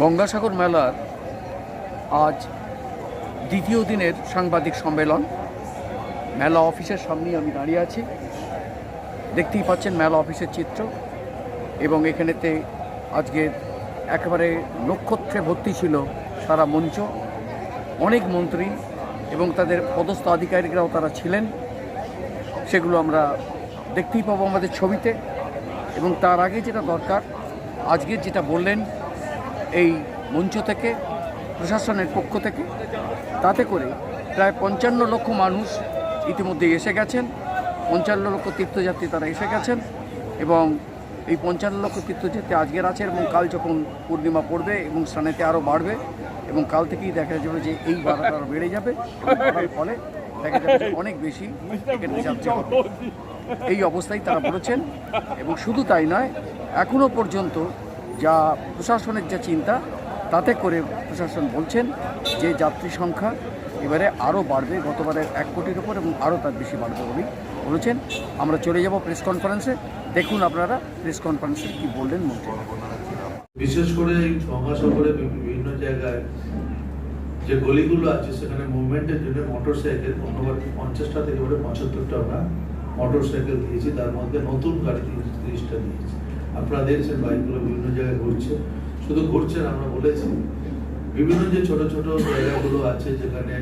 গঙ্গাসাগর মেলার আজ দ্বিতীয় দিনের সাংবাদিক সম্মেলন। মেলা অফিসের সামনেই আমি দাঁড়িয়ে আছি। দেখতেই পাচ্ছেন মেলা অফিসের চিত্র এবং এখানেতে আজকে একেবারে নক্ষত্রে ভর্তি ছিল সারা মঞ্চ। অনেক মন্ত্রী এবং তাদের পদস্থ আধিকারিকরাও তারা ছিলেন। সেগুলো আমরা দেখতেই পাবো আমাদের ছবিতে এবং তার আগে যেটা দরকার, আজকে যেটা বললেন এই মঞ্চ থেকে, প্রশাসনের পক্ষ থেকে, তাতে করে প্রায় পঞ্চান্ন লক্ষ মানুষ ইতিমধ্যে এসে গেছেন। পঞ্চান্ন লক্ষ তীর্থযাত্রী তারা এসে গেছেন এবং এই পঞ্চান্ন লক্ষ তীর্থযাত্রী আজকের আছে এবং কাল যখন পূর্ণিমা পড়বে এবং স্থানেতে আরও বাড়বে এবং কাল থেকেই দেখা যাবে যে এই বাড়াটা আরও বেড়ে যাবে ফলে দেখা যাবে অনেক বেশি এই অবস্থায় তারা বলেছেন এবং শুধু তাই নয় এখনও পর্যন্ত যা প্রশাসনের যা চিন্তা, তাতে করে প্রশাসন বলছেন যে যাত্রী সংখ্যা এবারে আরও বাড়বে, গতবারের এক কোটির ওপর এবং আরও তার বেশি বাড়বে বলেই বলেছেন। আমরা চলে যাব প্রেস কনফারেন্সে। দেখুন আপনারা প্রেস কনফারেন্সে কী বললেন মন্ত্রী। বিশেষ করে এই গঙ্গাসাগরে বিভিন্ন জায়গায় যে গলিগুলো আছে, সেখানে মুভমেন্টের জন্য মোটর সাইকেল অন্যবার পঞ্চাশটা থেকে বলে পঁচাত্তরটা আমরা মোটর সাইকেল দিয়েছি। তার মধ্যে নতুন গাড়ি তিরিশটা দিয়েছি। আপনারা দেখছেন বাইকগুলো বিভিন্ন জায়গায় ঘুরছে শুধু ঘুরছেন আমরা বলেছি, বিভিন্ন যে ছোট ছোট জায়গাগুলো আছে যেখানে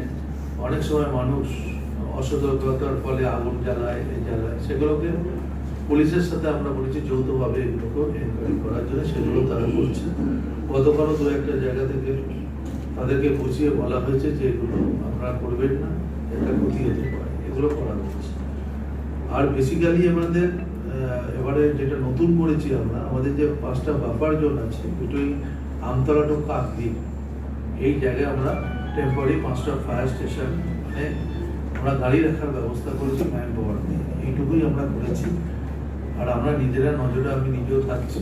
অনেক সময় মানুষ অসতর্কতার ফলে আগুন জ্বালায় এই জ্বালায়, সেগুলোকে পুলিশের সাথে আমরা বলেছি যৌথভাবে এগুলোকে এনকোয়ারি করার জন্য, সেগুলো তারা করছে। গতকালও দু একটা জায়গা থেকে তাদেরকে বুঝিয়ে বলা হয়েছে যে এগুলো আপনারা করবেন না, এটা ক্ষতি হতে পারে, এগুলো করা হচ্ছে। আর বেসিক্যালি আমাদের এবারে যেটা নতুন করেছি আমরা, আমাদের যে পাঁচটা বাফার জোন আছে বিটুইন আমতলা টু কাকদ্বীপ, এই জায়গায় আমরা টেম্পোরারি পাঁচটা ফায়ার স্টেশন মানে আমরা গাড়ি রাখার ব্যবস্থা করেছি ম্যান পাওয়ার দিয়ে এইটুকুই আমরা করেছি। আর আমরা নিজেরা নজরে আমি নিজেও থাকছি।